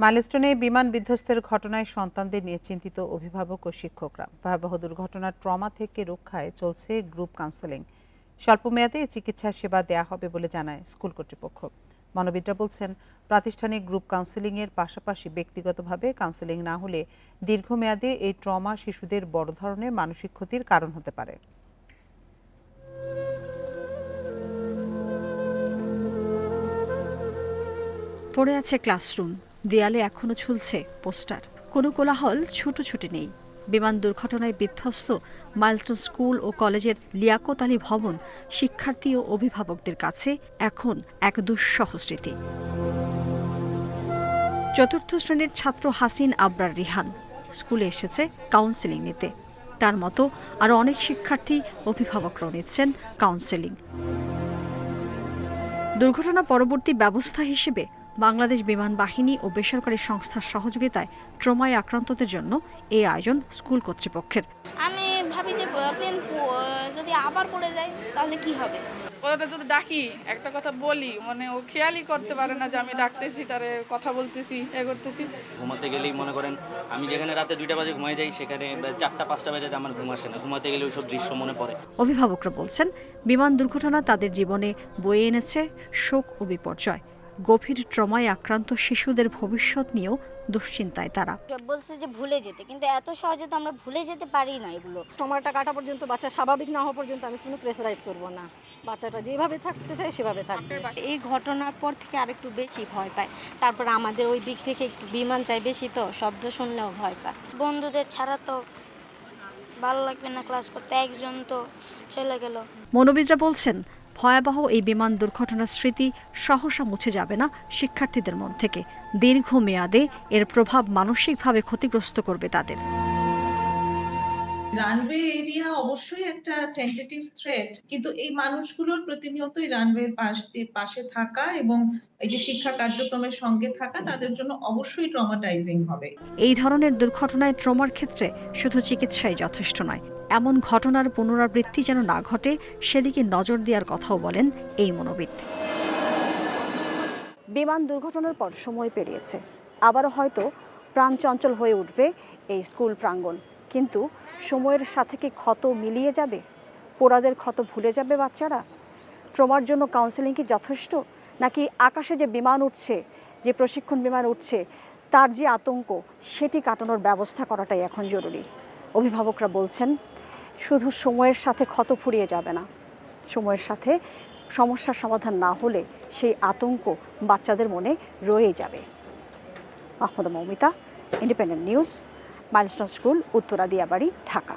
মাইলস্টোনে বিমান বিধ্বস্তের ঘটনায় সন্তানদের নিয়ে চিন্তিত অভিভাবক ও শিক্ষকরা। ভয়াবহ দুর্ঘটনার ট্রমা থেকে রক্ষায় চলছে গ্রুপ কাউন্সেলিং। স্বল্পমেয়াদে চিকিৎসা সেবা দেয়া হবে বলে জানায় স্কুল কর্তৃপক্ষ। মনোবিদরা বলছেন, প্রাতিষ্ঠানিক গ্রুপ কাউন্সেলিং এর পাশাপাশি ব্যক্তিগতভাবে কাউন্সেলিং না হলে দীর্ঘমেয়াদে এই ট্রমা শিশুদের বড় ধরনের মানসিক ক্ষতির কারণ হতে পারে। পড়ে আছে ক্লাসরুম। দেয়ালে এখনও ঝুলছে পোস্টার। কোনো কোলাহল ছুটোছুটি নেই। বিমান দুর্ঘটনায় বিধ্বস্ত মাইলস্টোন স্কুল ও কলেজের লিয়াকত আলী ভবন শিক্ষার্থী ও অভিভাবকদের কাছে এখন এক দুঃসহ স্মৃতি। চতুর্থ শ্রেণির ছাত্র হাসিন আবরার রিহান স্কুলে এসেছে কাউন্সেলিং নিতে। তার মতো আরও অনেক শিক্ষার্থী অভিভাবকরাও নিচ্ছেন কাউন্সেলিং। দুর্ঘটনা পরবর্তী ব্যবস্থা হিসেবে বাংলাদেশ বিমান বাহিনী ও বেসরকারি সংস্থার সহযোগিতায় ট্রমায় আক্রান্তদের জন্য এই আয়োজন স্কুল কর্তৃপক্ষের। আমি ভাবি যে প্লেন যদি আবার পড়ে যায় তাহলে কি হবে? ওরা যদি ডাকি একটা কথা বলি মানে ও খেয়ালই করতে পারে না যে আমি ডাকতেছি তারে কথা বলতেছি এ করতেছি। ঘুমাতে গেলেই মনে করেন আমি যেখানে রাতে দুইটা বাজে ঘুমাই যাই সেখানে চারটা পাঁচটা বাজে আমার ঘুম আসে না। ঘুমাতে গেলে ওইসব দৃশ্য মনে পড়ে। অভিভাবকরা বলছেন বিমান দুর্ঘটনা তাদের জীবনে বয়ে এনেছে শোক ও বিপর্যয়। গভীর ট্রমায় আক্রান্ত শিশুদের ভবিষ্যৎ নিয়েও দুশ্চিন্তায় তারা। বলছে যে ভুলে যেতে কিন্তু এত সহজে তো আমরা ভুলে যেতে পারি না এগুলো। সময়টা কাটা পর্যন্ত বাচ্চা স্বাভাবিক না হওয়া পর্যন্ত আমি কোনো প্রেসারাইজ করব না। বাচ্চাটা যেভাবে থাকতে চায় সেভাবে থাকবে। এই ঘটনার পর থেকে আরেকটু বেশি ভয় পায়। তারপর আমাদের ওই দিক থেকে একটু বিমান চাই বেশি তো শব্দ শুনলেও ভয় পায়। বন্ধুদের ছাড়া তো ভালো লাগবে না ক্লাস করতে। একজন তো চলে গেল। মনোবিদরা বলছেন ভয়াবহ এই বিমান দুর্ঘটনার স্মৃতি সহসা মুছে যাবে না শিক্ষার্থীদের মন থেকে। দীর্ঘমেয়াদে এর প্রভাব মানসিকভাবে ক্ষতিগ্রস্ত করবে তাদের। রানওয়ে এরিয়া অবশ্যই একটা টেন্টেটিভ থ্রেট কিন্তু এই মানুষগুলোর প্রতিনিয়তই রানওয়ের পাশ দিয়ে পাশে থাকা এবং এই যে শিক্ষা কার্যক্রমের সঙ্গে থাকা তাদের জন্য অবশ্যই ট্রমাটাইজিং হবে। এই ধরনের দুর্ঘটনায় ট্রমার ক্ষেত্রে শুধু চিকিৎসাই যথেষ্ট নয় এমন ঘটনার পুনরাবৃত্তি যেন না ঘটে, সেদিকে নজর দেওয়ার কথাও বলেন এই মনোবিদ। বিমান দুর্ঘটনার পর সময় পেরিয়েছে। আবারও হয়তো প্রাণ চঞ্চল হয়ে উঠবে এই স্কুল প্রাঙ্গণ। কিন্তু সময়ের সাথে কি ক্ষত মিলিয়ে যাবে? পোড়াদের ক্ষত ভুলে যাবে বাচ্চারা? ট্রমার জন্য কাউন্সেলিং কি যথেষ্ট? নাকি আকাশে যে বিমান উঠছে, যে প্রশিক্ষণ বিমান উঠছে, তার যে আতঙ্ক, সেটি কাটানোর ব্যবস্থা করাটাই এখন জরুরি। অভিভাবকরা বলছেন শুধু সময়ের সাথে ক্ষত ফুরিয়ে যাবে না। সময়ের সাথে সমস্যার সমাধান না হলে সেই আতঙ্ক বাচ্চাদের মনে রয়ে যাবে। Mahmuda Moumita independent news milestone school Uttara Diabari Dhaka.